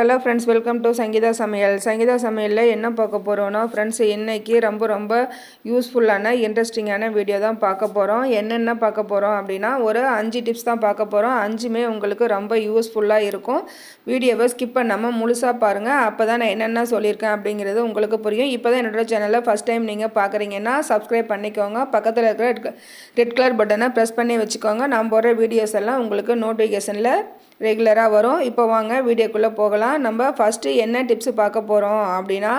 Hello friends welcome to Sangeetha சமையல் சங்கீதா சமையலில் என்ன பார்க்க போகிறோன்னா ஃப்ரெண்ட்ஸ் இன்றைக்கி ரொம்ப ரொம்ப யூஸ்ஃபுல்லான இன்ட்ரெஸ்டிங்கான வீடியோ தான் பார்க்க போகிறோம் என்னென்ன பார்க்க போகிறோம் அப்படின்னா ஒரு அஞ்சு டிப்ஸ் தான் பார்க்க போகிறோம் அஞ்சுமே உங்களுக்கு ரொம்ப யூஸ்ஃபுல்லாக இருக்கும். வீடியோவை ஸ்கிப் பண்ணாமல் முழுசாக பாருங்கள் அப்போ தான் நான் என்னென்ன சொல்லியிருக்கேன் அப்படிங்கிறது உங்களுக்கு புரியும். இப்போ தான் என்னோட சேனலில் ஃபஸ்ட் டைம் நீங்கள் பார்க்குறீங்கன்னா சப்ஸ்கிரைப் பண்ணிக்கோங்க. பக்கத்தில் இருக்கிற ரெட் ரெட் கலர் பட்டனை ப்ரெஸ் பண்ணி வச்சுக்கோங்க. நான் போடுற வீடியோஸ் எல்லாம் உங்களுக்கு நோட்டிஃபிகேஷனில் ரெகுலராக வரும். இப்போ வாங்க வீடியோக்குள்ளே போகலாம். நம்ம ஃபஸ்ட்டு என்ன டிப்ஸு பார்க்க போகிறோம் அப்படின்னா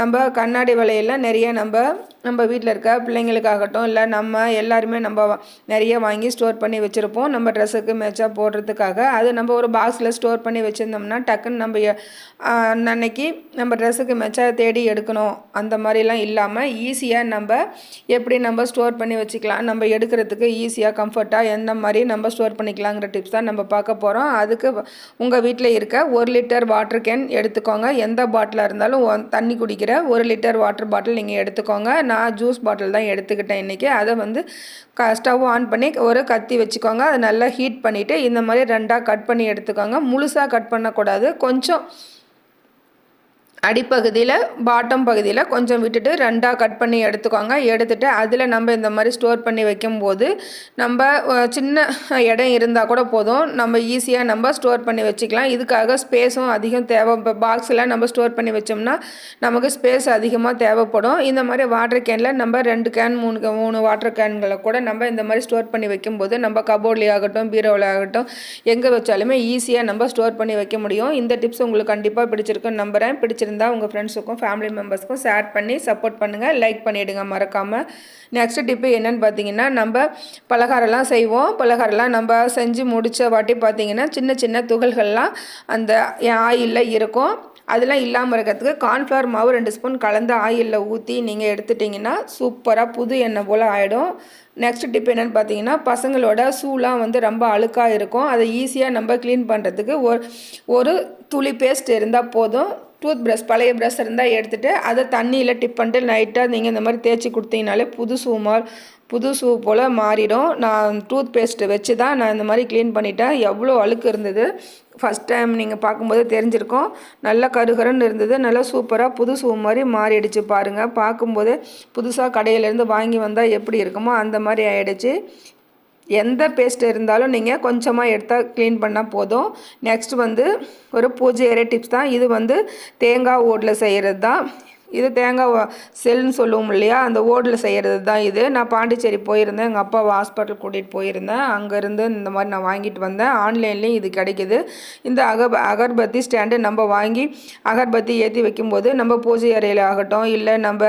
நம்ம கண்ணாடி வலையில் நிறைய நம்ம நம்ம வீட்டில் இருக்க பிள்ளைங்களுக்காகட்டும் இல்லை நம்ம எல்லாருமே நம்ம நிறைய வாங்கி ஸ்டோர் பண்ணி வச்சுருப்போம். நம்ம ட்ரெஸ்ஸுக்கு மேட்சாக போடுறதுக்காக. அது நம்ம ஒரு பாக்ஸில் ஸ்டோர் பண்ணி வச்சுருந்தோம்னா டக்குன்னு நம்ம அன்னைக்கு நம்ம ட்ரெஸ்ஸுக்கு மேட்சாக தேடி எடுக்கணும். அந்த மாதிரிலாம் இல்லாமல் ஈஸியாக நம்ம எப்படி நம்ம ஸ்டோர் பண்ணி வச்சுக்கலாம். நம்ம எடுக்கிறதுக்கு ஈஸியாக கம்ஃபர்ட்டாக எந்த மாதிரி நம்ம ஸ்டோர் பண்ணிக்கலாங்கிற டிப்ஸ் தான் நம்ம பார்க்க போகிறோம் அதுக்கு உங்கள் வீட்டில் இருக்க ஒரு லிட்டர் வாட்டர் கேன் எடுத்துக்கோங்க. எந்த பாட்டிலாக இருந்தாலும் தண்ணி குடிக்கிற ஒரு லிட்டர் வாட்டர் பாட்டில் நீங்கள் எடுத்துக்கோங்க. நான் ஜூஸ் பாட்டில் தான் எடுத்துக்கிட்டேன் இன்றைக்கி அதை வந்து க ஸ்டவ் ஆன் பண்ணி ஒரு கத்தி வச்சுக்கோங்க. அதை நல்லா ஹீட் பண்ணிவிட்டு இந்த மாதிரி ரெண்டாக கட் பண்ணி எடுத்துக்கோங்க. முழுசாக கட் பண்ணக்கூடாது. கொஞ்சம் அடிப்பகுதியில் பாட்டம் பகுதியில் கொஞ்சம் விட்டுட்டு ரெண்டாக கட் பண்ணி எடுத்துக்கோங்க. எடுத்துகிட்டு அதில் நம்ம இந்த மாதிரி ஸ்டோர் பண்ணி வைக்கும்போது நம்ம சின்ன இடம் இருந்தால் கூட போதும். நம்ம ஈஸியாக நம்ம ஸ்டோர் பண்ணி வச்சுக்கலாம். இதுக்காக ஸ்பேஸும் அதிகம் தேவை இப்போ பாக்ஸில் நம்ம ஸ்டோர் பண்ணி வச்சோம்னா நமக்கு ஸ்பேஸ் அதிகமாக தேவைப்படும். இந்த மாதிரி வாட்டர் கேனில் நம்ம ரெண்டு கேன் மூணு மூணு வாட்டர் கேன்களை கூட நம்ம இந்த மாதிரி ஸ்டோர் பண்ணி வைக்கும்போது நம்ம கபோர்ட்லேயே ஆகட்டும் பீரோவில் ஆகட்டும் எங்கே வச்சாலுமே ஈஸியாக நம்ம ஸ்டோர் பண்ணி வைக்க முடியும். இந்த டிப்ஸ் உங்களுக்கு கண்டிப்பாக பிடிச்சிருக்குன்னு நம்புகிறேன் பிடிச்சிருக்கு இருந்தால் உங்கள் ஃப்ரெண்ட்ஸுக்கும் ஃபேமிலி மெம்பர்ஸ்க்கும் ஷேர் பண்ணி சப்போர்ட் பண்ணுங்கள் லைக் பண்ணிவிடுங்க மறக்காமல் நெக்ஸ்ட் டிப்பு என்னென்னு பார்த்தீங்கன்னா நம்ம பலகாரம்லாம் செய்வோம். பலகாரம்லாம் நம்ம செஞ்சு முடித்த வாட்டி பார்த்தீங்கன்னா சின்ன சின்ன துகள்கள்லாம் அந்த ஆயிலில் இருக்கும். அதெல்லாம் இல்லாமல் இருக்கிறதுக்கு கார்ன்ஃப்ளவர் மாவு ரெண்டு ஸ்பூன் கலந்து ஆயிலில் ஊற்றி நீங்கள் எடுத்துட்டிங்கன்னா சூப்பராக புது எண்ணெய் போல் ஆகிடும் நெக்ஸ்ட் டிப் என்னென்னு பார்த்தீங்கன்னா பசங்களோட ஷூலாம் வந்து ரொம்ப அழுக்காக இருக்கும். அதை ஈஸியாக நம்ம க்ளீன் பண்ணுறதுக்கு ஒரு ஒரு துளி பேஸ்ட் இருந்தால் போதும். டூத் ப்ரஷ் பழைய ப்ரஷ் இருந்தால் எடுத்துகிட்டு அதை தண்ணியில் டிப் பண்ணிட்டு நைட்டாக நீங்கள் இந்த மாதிரி தேய்ச்சி கொடுத்தீங்கனாலே புது ஷூ மாதிரி புது ஷூ போல் மாறிடும். நான் டூத் பேஸ்ட்டு வச்சு தான் நான் இந்த மாதிரி க்ளீன் பண்ணிட்டேன். எவ்வளோ அழுக்கு இருந்தது? ஃபஸ்ட் டைம் நீங்கள் பார்க்கும்போது தெரிஞ்சிருக்கோம். நல்லா கருகருன்னு இருந்தது. நல்லா சூப்பராக புது ஷூ மாதிரி மாறிடுச்சு பாருங்கள் பார்க்கும்போது புதுசாக கடையிலேருந்து வாங்கி வந்தால் எப்படி இருக்குமோ அந்த மாதிரி ஆகிடுச்சு எந்த பேஸ்ட் இருந்தாலும் நீங்கள் கொஞ்சமாக எடுத்தால் க்ளீன் பண்ணால் போதும். நெக்ஸ்ட் வந்து ஒரு பூஜை ஏரிய டிப்ஸ் தான். இது வந்து தேங்காய் ஓட்டில் செய்கிறது தான் இது தேங்காய் செல்னு சொல்லுவோம் இல்லையா? அந்த ஓடில் செய்கிறது தான் இது. நான் பாண்டிச்சேரி போயிருந்தேன். எங்கள் அப்பாவை ஹாஸ்பிட்டல் கூட்டிகிட்டு போயிருந்தேன். அங்கேருந்து இந்த மாதிரி நான் வாங்கிட்டு வந்தேன். ஆன்லைன்லேயும் இது கிடைக்கிது. இந்த அக அகர்பத்தி ஸ்டாண்டு நம்ம வாங்கி அகர்பத்தி ஏற்றி வைக்கும்போது நம்ம பூஜை அறையில் ஆகட்டும் இல்லை நம்ம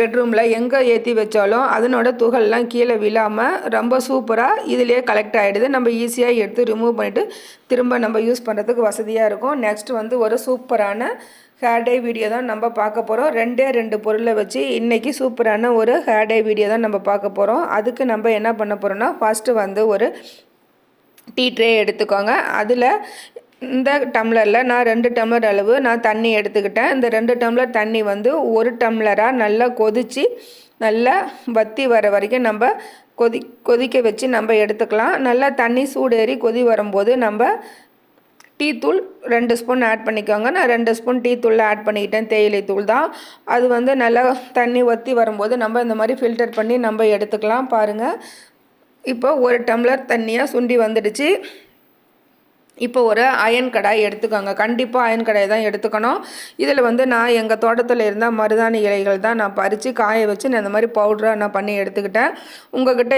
பெட்ரூமில் எங்கே ஏற்றி வச்சாலும் அதனோட துகள்லாம் கீழே விழாமல் ரொம்ப சூப்பராக இதிலே கலெக்ட் ஆகிடுது நம்ம ஈஸியாக எடுத்து ரிமூவ் பண்ணிவிட்டு திரும்ப நம்ம யூஸ் பண்ணுறதுக்கு வசதியாக இருக்கும். நெக்ஸ்ட் வந்து ஒரு சூப்பரான ஹேர் டே வீடியோ தான் நம்ம பார்க்க போகிறோம் ரெண்டே ரெண்டு பொருளை வச்சு இன்றைக்கி சூப்பரான ஒரு ஹேர் டே வீடியோ தான் நம்ம பார்க்க போகிறோம் அதுக்கு நம்ம என்ன பண்ண போகிறோம்னா ஃபஸ்ட்டு வந்து ஒரு டீ ட்ரே எடுத்துக்கோங்க. அதில் இந்த டம்ளரில் நான் ரெண்டு டம்ளர் அளவு நான் தண்ணி எடுத்துக்கிட்டேன். இந்த ரெண்டு டம்ளர் தண்ணி வந்து ஒரு டம்ளராக நல்லா கொதித்து நல்லா வத்தி வர வரைக்கும் நம்ம கொதி கொதிக்க வச்சு நம்ம எடுத்துக்கலாம். நல்லா தண்ணி சூடேறி கொதி வரும்போது நம்ம டீ தூள் ரெண்டு ஸ்பூன் ஆட் பண்ணிக்கோங்க. நான் ரெண்டு ஸ்பூன் டீ தூளில் ஆட் பண்ணிக்கிட்டேன். தேயிலை தூள் தான். அது வந்து நல்லா தண்ணி ஒத்தி வரும்போது நம்ம இந்த மாதிரி ஃபில்டர் பண்ணி நம்ம எடுத்துக்கலாம். பாருங்கள் இப்போ ஒரு டம்ளர் தண்ணியாக சுண்டி வந்துடுச்சு. இப்போ ஒரு அயன் கடாய் எடுத்துக்கோங்க. கண்டிப்பாக அயன் கடாய் தான் எடுத்துக்கணும். இதில் வந்து நான் எங்கள் தோட்டத்தில் இருந்தால் மருதாணி இலைகள் தான் நான் பறித்து காய வச்சு நான் இந்த மாதிரி பவுட்ராக நான் பண்ணி எடுத்துக்கிட்டேன். உங்கள்கிட்ட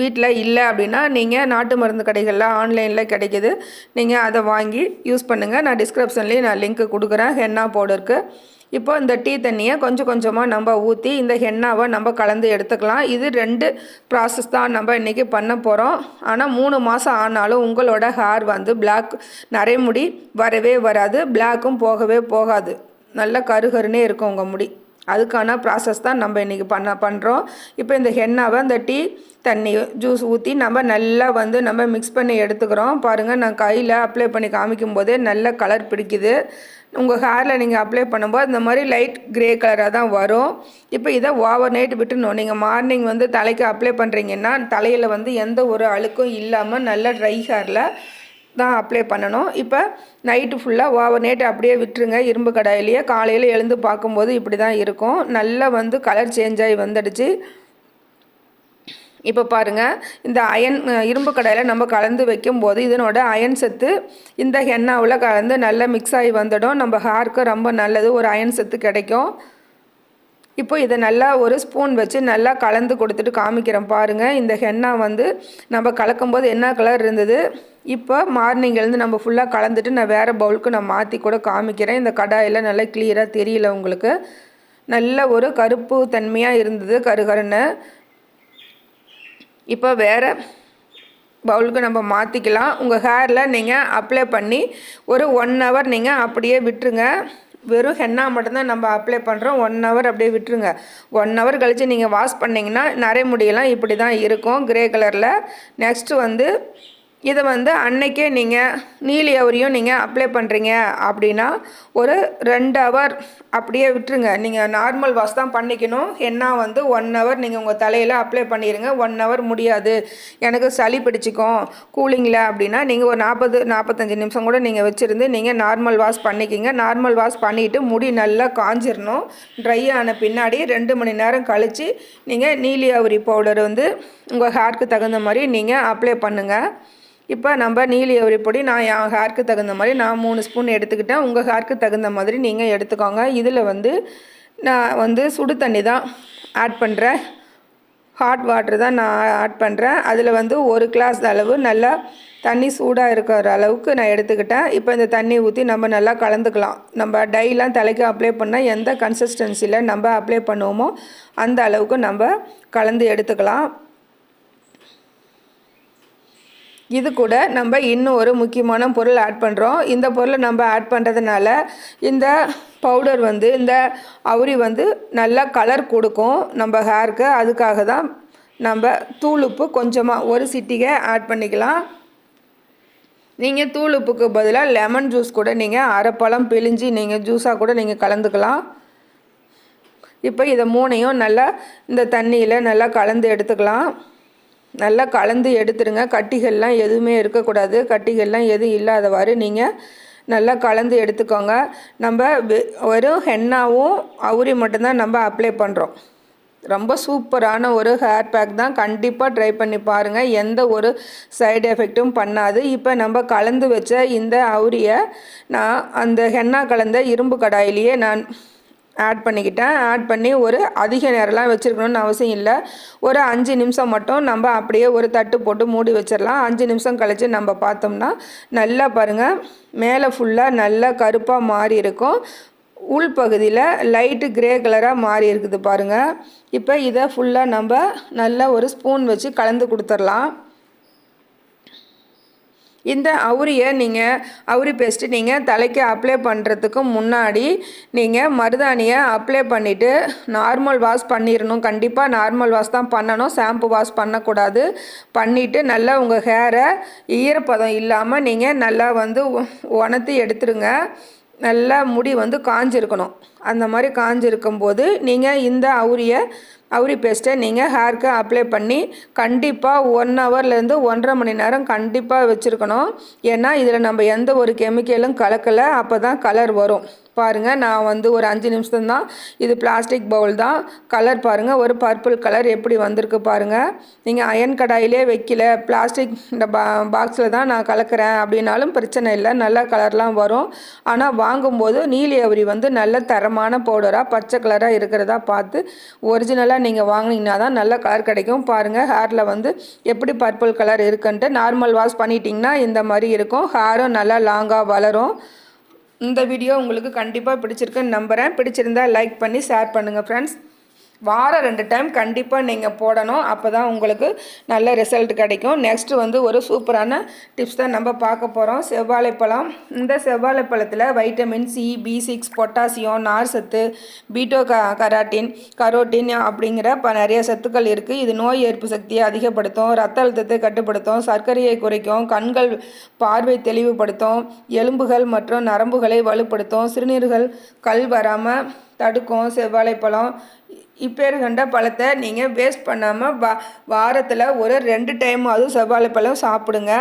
வீட்டில் இல்லை அப்படின்னா நீங்கள் நாட்டு மருந்து கடைகளில் ஆன்லைனில் கிடைக்கிது. நீங்கள் அதை வாங்கி யூஸ் பண்ணுங்கள் நான் டிஸ்கிரிப்ஷன்லேயும் நான் லிங்க் கொடுக்குறேன். ஹென்னா பவுடருக்கு இப்போ இந்த டீ தண்ணியை கொஞ்சம் கொஞ்சமாக நம்ம ஊற்றி இந்த ஹென்னாவை நம்ம கலந்து எடுத்துக்கலாம். இது ரெண்டு ப்ராசஸ் தான் நம்ம இன்றைக்கி பண்ண போகிறோம் ஆனால் மூணு மாதம் ஆனாலும் உங்களோட ஹேர் வந்து பிளாக் முடி வரவே வராது. பிளாக்கும் போகவே போகாது. நல்ல கருகருன்னே இருக்கும் உங்கள் முடி. அதுக்கான ப்ராசஸ் தான் நம்ம இன்றைக்கி பண்ண பண்ணுறோம் இப்போ இந்த ஹென்னாவை அந்த டீ தண்ணி ஜூஸ் ஊற்றி நம்ம நல்லா வந்து நம்ம மிக்ஸ் பண்ணி எடுத்துக்கிறோம். பாருங்கள் நான் கையில் அப்ளை பண்ணி காமிக்கும் போதே நல்ல கலர் பிடிக்குது. உங்கள் ஹேரில் நீங்கள் அப்ளை பண்ணும்போது இந்த மாதிரி லைட் க்ரே கலராக தான் வரும். இப்போ இதை ஓவர் நைட் விட்டுணும் நீங்கள் மார்னிங் வந்து தலைக்கு அப்ளை பண்ணுறீங்கன்னா தலையில் வந்து எந்த ஒரு அழுக்கும் இல்லாமல் நல்ல ட்ரை ஹேரில் தான் அப்ளை பண்ணணும். இப்போ நைட்டு ஃபுல்லாக ஓவர் நைட் அப்படியே விட்டுருங்க. இரும்பு கடாயிலேயே காலையில் எழுந்து பார்க்கும்போது இப்படி தான் இருக்கும். நல்லா வந்து கலர் சேஞ்ச் ஆகி வந்துடுச்சு. இப்போ பாருங்கள் இந்த அயன் இரும்பு கடையில் நம்ம கலந்து வைக்கும்போது இதனோட அயன் சத்து இந்த ஹென்னாவில் கலந்து நல்லா மிக்ஸ் ஆகி வந்துடும். நம்ம ஹேருக்கு ரொம்ப நல்லது ஒரு அயன் சத்து கிடைக்கும். இப்போ இதை நல்லா ஒரு ஸ்பூன் வச்சு நல்லா கலந்து கொடுத்துட்டு காமிக்கிறேன் பாருங்கள் இந்த ஹென்னா வந்து நம்ம கலக்கும்போது என்ன கலர் இருந்தது? இப்போ மார்னிங்லேருந்து நம்ம ஃபுல்லாக கலந்துட்டு நான் வேறு பவுலுக்கு நான் மாற்றி கூட காமிக்கிறேன். இந்த கடாயில் நல்லா கிளியராக தெரியல உங்களுக்கு. நல்ல ஒரு கருப்பு தன்மையாக இருந்தது கருகருன்னு. இப்போ வேறு பவுலுக்கு நம்ம மாற்றிக்கலாம் உங்கள் ஹேரில் நீங்கள் அப்ளை பண்ணி ஒரு ஒன் ஹவர் நீங்கள் அப்படியே விட்டுருங்க. வெறும் ஹென்னா மட்டும்தான் நம்ம அப்ளை பண்ணுறோம் ஒன் ஹவர் அப்படியே விட்டுருங்க. ஒன் ஹவர் கழித்து நீங்கள் வாஷ் பண்ணிங்கன்னா நரைமுடியெல்லாம் இப்படி தான் இருக்கும் கிரே கலரில் நெக்ஸ்ட்டு வந்து இதை வந்து அன்னைக்கே நீங்கள் நீலி அவரையும் நீங்கள் அப்ளை பண்ணுறீங்க அப்படின்னா ஒரு ரெண்டு ஹவர் அப்படியே விட்டுருங்க. நீங்கள் நார்மல் வாஷ் தான் பண்ணிக்கணும். என்ன வந்து ஒன் ஹவர் நீங்கள் உங்கள் தலையில் அப்ளை பண்ணிடுங்க ஒன் ஹவர் முடியாது. எனக்கு சளி பிடிச்சிக்கும். கூலிங்கில் அப்படின்னா நீங்கள் ஒரு நாற்பது நாற்பத்தஞ்சு நிமிஷம் கூட நீங்கள் வச்சுருந்து நீங்கள் நார்மல் வாஷ் பண்ணிக்கிங்க. நார்மல் வாஷ் பண்ணிவிட்டு முடி நல்லா காஞ்சிடணும் ட்ரை ஆன பின்னாடி ரெண்டு மணி நேரம் கழித்து நீங்கள் நீலி அவரி பவுடர் வந்து உங்கள் ஹேர்க்கு தகுந்த மாதிரி நீங்கள் அப்ளை பண்ணுங்கள் இப்போ நம்ம நீலி அவரி பொடி நான் என் ஹேருக்கு தகுந்த மாதிரி நான் மூணு ஸ்பூன் எடுத்துக்கிட்டேன். உங்கள் ஹேர்க்கு தகுந்த மாதிரி நீங்கள் எடுத்துக்கோங்க. இதில் வந்து நான் வந்து சுடு தண்ணி தான் ஆட் பண்ணுறேன் ஹாட் வாட்ரு தான் நான் ஆட் பண்ணுறேன் அதில் வந்து ஒரு கிளாஸ் அளவு நல்லா தண்ணி சூடாக இருக்கிற அளவுக்கு நான் எடுத்துக்கிட்டேன். இப்போ இந்த தண்ணி ஊற்றி நம்ம நல்லா கலந்துக்கலாம். நம்ம டைலாம் தலைக்கு அப்ளை பண்ணால் எந்த கன்சிஸ்டன்சியில் நம்ம அப்ளை பண்ணுவோமோ அந்த அளவுக்கு நம்ம கலந்து எடுத்துக்கலாம். இது கூட நம்ம இன்னும் ஒரு முக்கியமான பொருள் ஆட் பண்ணுறோம் இந்த பொருளை நம்ம ஆட் பண்ணுறதுனால இந்த பவுடர் வந்து இந்த அவுரி வந்து நல்லா கலர் கொடுக்கும் நம்ம ஹேருக்கு அதுக்காக தான் நம்ம தூளுப்பு கொஞ்சமாக ஒரு சிட்டிகை ஆட் பண்ணிக்கலாம். நீங்கள் தூளுப்புக்கு பதிலாக லெமன் ஜூஸ் கூட நீங்கள் அரைப்பழம் பிழிஞ்சு நீங்கள் ஜூஸாக கூட நீங்கள் கலந்துக்கலாம். இப்போ இதை மூணையும் நல்லா இந்த தண்ணியில் நல்லா கலந்து எடுத்துக்கலாம். நல்லா கலந்து எடுத்துருங்க கட்டிகள்லாம் எதுவுமே இருக்கக்கூடாது. கட்டிகள்லாம் எதுவும் இல்லாதவாறு நீங்கள் நல்லா கலந்து எடுத்துக்கோங்க. நம்ம வெறும் ஹென்னாவும் அவுரி மட்டும்தான் நம்ம அப்ளை பண்ணுறோம் ரொம்ப சூப்பரான ஒரு ஹேர் பேக் தான். கண்டிப்பாக ட்ரை பண்ணி பாருங்கள் எந்த ஒரு சைடு எஃபெக்ட்டும் பண்ணாது. இப்போ நம்ம கலந்து வச்ச இந்த அவுரியை நான் அந்த ஹென்னா கலந்த இரும்பு கடாயிலேயே நான் ஆட் பண்ணிக்கிட்டேன். ஆட் பண்ணி ஒரு அதிக நேரம்லாம் வச்சுருக்கணும்னு அவசியம் இல்லை. ஒரு அஞ்சு நிமிஷம் மட்டும் நம்ம அப்படியே ஒரு தட்டு போட்டு மூடி வச்சிடலாம் அஞ்சு நிமிஷம் கழித்து நம்ம பார்த்தோம்னா நல்லா பாருங்கள் மேலே ஃபுல்லாக நல்லா கருப்பாக மாறி இருக்கும். உள் பகுதியில் லைட்டு கிரே கலராக மாறி இருக்குது பாருங்கள் இப்போ இதை ஃபுல்லாக நம்ம நல்லா ஒரு ஸ்பூன் வச்சு கலந்து கொடுத்துர்லாம். இந்த அவுரியை நீங்கள் அவுரி பேஸ்ட்டு நீங்கள் தலைக்கு அப்ளை பண்ணுறதுக்கு முன்னாடி நீங்கள் மருதாணியை அப்ளை பண்ணிவிட்டு நார்மல் வாஷ் பண்ணிடணும் கண்டிப்பாக நார்மல் வாஷ் தான் பண்ணணும். ஷாம்பு வாஷ் பண்ணக்கூடாது. பண்ணிவிட்டு நல்லா உங்கள் ஹேரை ஈரப்பதம் இல்லாமல் நீங்கள் நல்லா வந்து உணர்த்தி எடுத்துருங்க. நல்லா முடி வந்து காஞ்சிருக்கணும். அந்த மாதிரி காஞ்சிருக்கும்போது நீங்கள் இந்த அவுரியை அவுரி பேஸ்ட்டை நீங்கள் ஹேர்க்கு அப்ளை பண்ணி கண்டிப்பாக ஒன் ஹவர்லேருந்து ஒன்றரை மணி நேரம் கண்டிப்பாக வச்சுருக்கணும். ஏன்னா இதில் நம்ம எந்த ஒரு கெமிக்கலும் கலக்கலை அப்போ தான் கலர் வரும். பாருங்கள் நான் வந்து ஒரு அஞ்சு நிமிஷம் தான் இது பிளாஸ்டிக் பவுல் தான். கலர் பாருங்கள் ஒரு பர்பிள் கலர் எப்படி வந்திருக்கு பாருங்கள் நீங்கள் அயன் கடாயிலே வைக்கல பிளாஸ்டிக் இந்த பா பாக்ஸில் தான் நான் கலக்கிறேன் அப்படின்னாலும் பிரச்சனை இல்லை நல்ல கலர்லாம் வரும். ஆனால் வாங்கும்போது நீலி அவரி வந்து நல்ல தரமான பவுடராக பச்சை கலராக இருக்கிறதா பார்த்து ஒரிஜினலாக நீங்கள் வாங்கினீங்கன்னா தான் நல்ல கலர் கிடைக்கும். பாருங்கள் ஹேரில் வந்து எப்படி பர்பிள் கலர் இருக்குன்ட்டு நார்மல் வாஷ் பண்ணிட்டிங்கன்னா இந்த மாதிரி இருக்கும். ஹேரும் நல்லா லாங்காக வளரும். இந்த வீடியோ உங்களுக்கு கண்டிப்பாக பிடிச்சிருக்குன்னு நம்புகிறேன் பிடிச்சிருந்தால் லைக் பண்ணி ஷேர் பண்ணுங்கள் ஃப்ரெண்ட்ஸ் வாரம் ரெண்டு டைம் கண்டிப்பாக நீங்கள் போடணும். அப்போ தான் உங்களுக்கு நல்ல ரிசல்ட் கிடைக்கும். நெக்ஸ்ட்டு வந்து ஒரு சூப்பரான டிப்ஸ் தான் நம்ம பார்க்க போகிறோம் செவ்வாழைப்பழம் இந்த செவ்வாழைப்பழத்தில் vitamin C B six potassium நார் சத்து பீட்டோ க கராட்டின் கரோட்டின் அப்படிங்கிற ப நிறைய சத்துக்கள் இருக்குது இது நோய் எதிர்ப்பு சக்தியை அதிகப்படுத்தும். ரத்த அழுத்தத்தை கட்டுப்படுத்தும். சர்க்கரையை குறைக்கும். கண்கள் பார்வை தெளிவுபடுத்தும். எலும்புகள் மற்றும் நரம்புகளை வலுப்படுத்தும். சிறுநீர்கள் கல் வராமல் தடுக்கும். செவ்வாழைப்பழம் இப்பேர் கண்ட பழத்தை நீங்கள் வேஸ்ட் பண்ணாமல் வா வாரத்தில் ஒரு ரெண்டு டைம் அதுவும் செவ்வாழைப்பழம் சாப்பிடுங்க.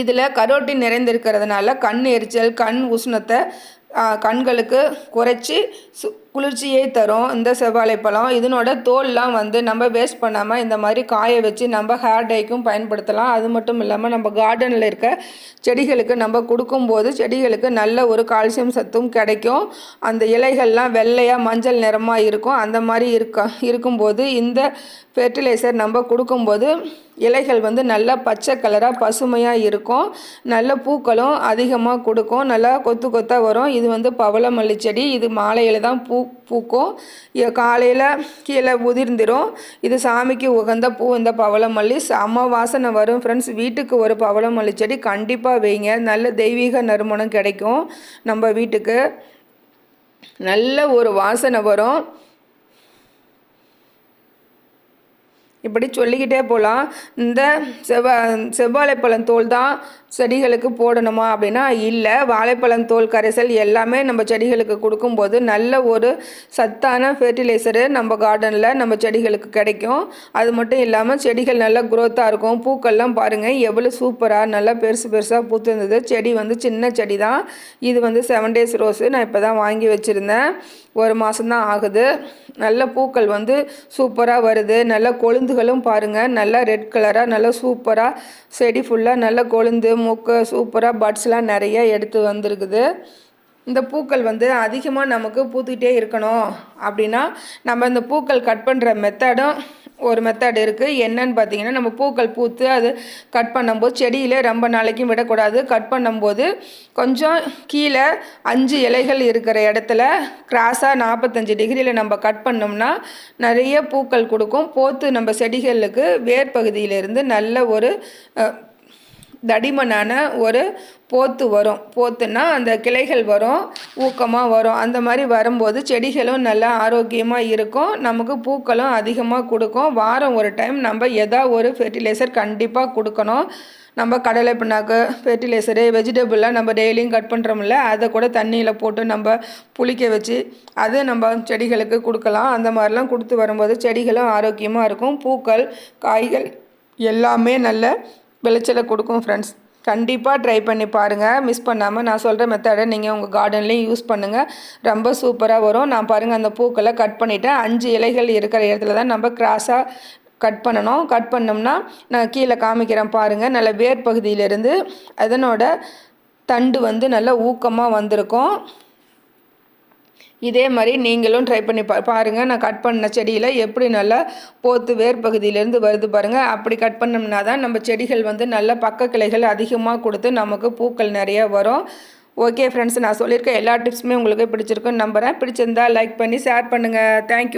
இதில் கரோட்டின் நிறைந்திருக்கிறதுனால கண் எரிச்சல் கண் உஷ்ணத்தை கண்களுக்கு குறைச்சி சு குளிர்ச்சியை தரும். இந்த செவ்வாழை பழம் இதனோட தோல்லாம் வந்து நம்ம வேஸ்ட் பண்ணாமல் இந்த மாதிரி காய வச்சு நம்ம ஹேர் டைக்கும் பயன்படுத்தலாம். அது மட்டும் இல்லாமல் நம்ம கார்டனில் இருக்க செடிகளுக்கு நம்ம கொடுக்கும்போது செடிகளுக்கு நல்ல ஒரு கால்சியம் சத்தும் கிடைக்கும். அந்த இலைகள்லாம் வெள்ளையாக மஞ்சள் நிறமாக இருக்கும். அந்த மாதிரி இருக்க இருக்கும்போது இந்த ஃபெர்டிலைசர் நம்ம கொடுக்கும்போது இலைகள் வந்து நல்லா பச்சை கலராக பசுமையாக இருக்கும். நல்ல பூக்களும் அதிகமாக கொடுக்கும். நல்லா கொத்து கொத்தாக வரும். இது வந்து பவளமல்லி செடி. இது மாலையில் தான் பூ பூக்கும் காலையில் கீழே உதிர்ந்துடும் இது சாமிக்கு உகந்த பூ இந்த பவளமல்லி. சம வாசனை வரும் ஃப்ரெண்ட்ஸ் வீட்டுக்கு ஒரு பவளமல்லி செடி கண்டிப்பாக வைங்க. நல்ல தெய்வீக நறுமணம் கிடைக்கும் நம்ம வீட்டுக்கு. நல்ல ஒரு வாசனை வரும். இப்படி சொல்லிக்கிட்டே போகலாம் இந்த செவ்வா செவ்வாழைப்பழம் தோல் தான் செடிகளுக்கு போடணுமா அப்படின்னா இல்லை. வாழைப்பழம் தோல் கரைசல் எல்லாமே நம்ம செடிகளுக்கு கொடுக்கும்போது நல்ல ஒரு சத்தான ஃபெர்டிலைசரு நம்ம கார்டனில் நம்ம செடிகளுக்கு கிடைக்கும். அது மட்டும் இல்லாமல் செடிகள் நல்லா குரோத்தாக இருக்கும். பூக்கள்லாம் பாருங்கள் எவ்வளோ சூப்பராக நல்லா பெருசு பெருசாக பூத்துருந்தது. செடி வந்து சின்ன செடி தான். இது வந்து செவன் டேஸ் ரோஸு நான் இப்போ தான் வாங்கி வச்சுருந்தேன். ஒரு மாதம்தான் ஆகுது. நல்ல பூக்கள் வந்து சூப்பராக வருது. நல்ல கொழுந்துகளும் பாருங்கள் நல்லா ரெட் கலராக நல்லா சூப்பராக செடி ஃபுல்லாக நல்ல கொழுந்து மூக்கு சூப்பராக பட்ஸ்லாம் நிறைய எடுத்து வந்திருக்குது. இந்த பூக்கள் வந்து அதிகமாக நமக்கு பூத்துக்கிட்டே இருக்கணும். அப்படின்னா நம்ம இந்த பூக்கள் கட் பண்ணுற மெத்தடும் ஒரு மெத்தட் இருக்குது என்னன்னு பார்த்தீங்கன்னா நம்ம பூக்கள் பூத்து அது கட் பண்ணும்போது செடியில் ரொம்ப நாளைக்கும் விடக்கூடாது. கட் பண்ணும்போது கொஞ்சம் கீழே அஞ்சு இலைகள் இருக்கிற இடத்துல கிராஸாக நாற்பத்தஞ்சு டிகிரியில் நம்ம கட் பண்ணோம்னா நிறைய பூக்கள் கொடுக்கும். போத்து நம்ம செடிகளுக்கு வேர் பகுதியிலிருந்து நல்ல ஒரு தடிமனான ஒரு போத்து வரும். போத்துன்னா அந்த கிளைகள் வரும் ஊக்கமாக வரும். அந்த மாதிரி வரும்போது செடிகளும் நல்லா ஆரோக்கியமாக இருக்கும். நமக்கு பூக்களும் அதிகமாக கொடுக்கும். வாரம் ஒரு டைம் நம்ம எதா ஒரு ஃபெர்டிலைசர் கண்டிப்பாக கொடுக்கணும். நம்ம கடலை பிண்ணாக்கு ஃபெர்டிலைசரு வெஜிடபிள்லாம் நம்ம டெய்லியும் கட் பண்ணுறோம்ல அதை கூட தண்ணியில் போட்டு நம்ம புளிக்க வச்சு அது நம்ம செடிகளுக்கு கொடுக்கலாம். அந்த மாதிரிலாம் கொடுத்து வரும்போது செடிகளும் ஆரோக்கியமாக இருக்கும். பூக்கள் காய்கள் எல்லாமே நல்ல விளைச்சலை கொடுக்கும் ஃப்ரெண்ட்ஸ் கண்டிப்பாக ட்ரை பண்ணி பாருங்கள் மிஸ் பண்ணாமல் நான் சொல்கிற மெத்தடை நீங்கள் உங்கள் கார்டன்லேயும் யூஸ் பண்ணுங்கள் ரொம்ப சூப்பராக வரும். நான் பாருங்கள் அந்த பூக்களை கட் பண்ணிவிட்டேன் அஞ்சு இலைகள் இருக்கிற இடத்துல தான் நம்ம கிராஸாக கட் பண்ணணும். கட் பண்ணோம்னா நான் கீழே காமிக்கிறேன் பாருங்கள் நல்ல வேர் பகுதியிலேருந்து அதனோட தண்டு வந்து நல்லா ஊக்கமாக வந்திருக்கும். இதே மாதிரி நீங்களும் ட்ரை பண்ணி பா பாருங்கள் நான் கட் பண்ண செடியில் எப்படி நல்லா போத்து வேர் பகுதியிலேருந்து வருது பாருங்கள் அப்படி கட் பண்ணோம்னா தான் நம்ம செடிகள் வந்து நல்ல பக்க கிளைகள் அதிகமாக கொடுத்து நமக்கு பூக்கள் நிறைய வரும். ஓகே ஃப்ரெண்ட்ஸ் நான் சொல்லியிருக்க எல்லா டிப்ஸுமே உங்களுக்கு பிடிச்சிருக்குன்னு நம்புகிறேன் பிடிச்சிருந்தா லைக் பண்ணி ஷேர் பண்ணுங்கள் தேங்க்யூ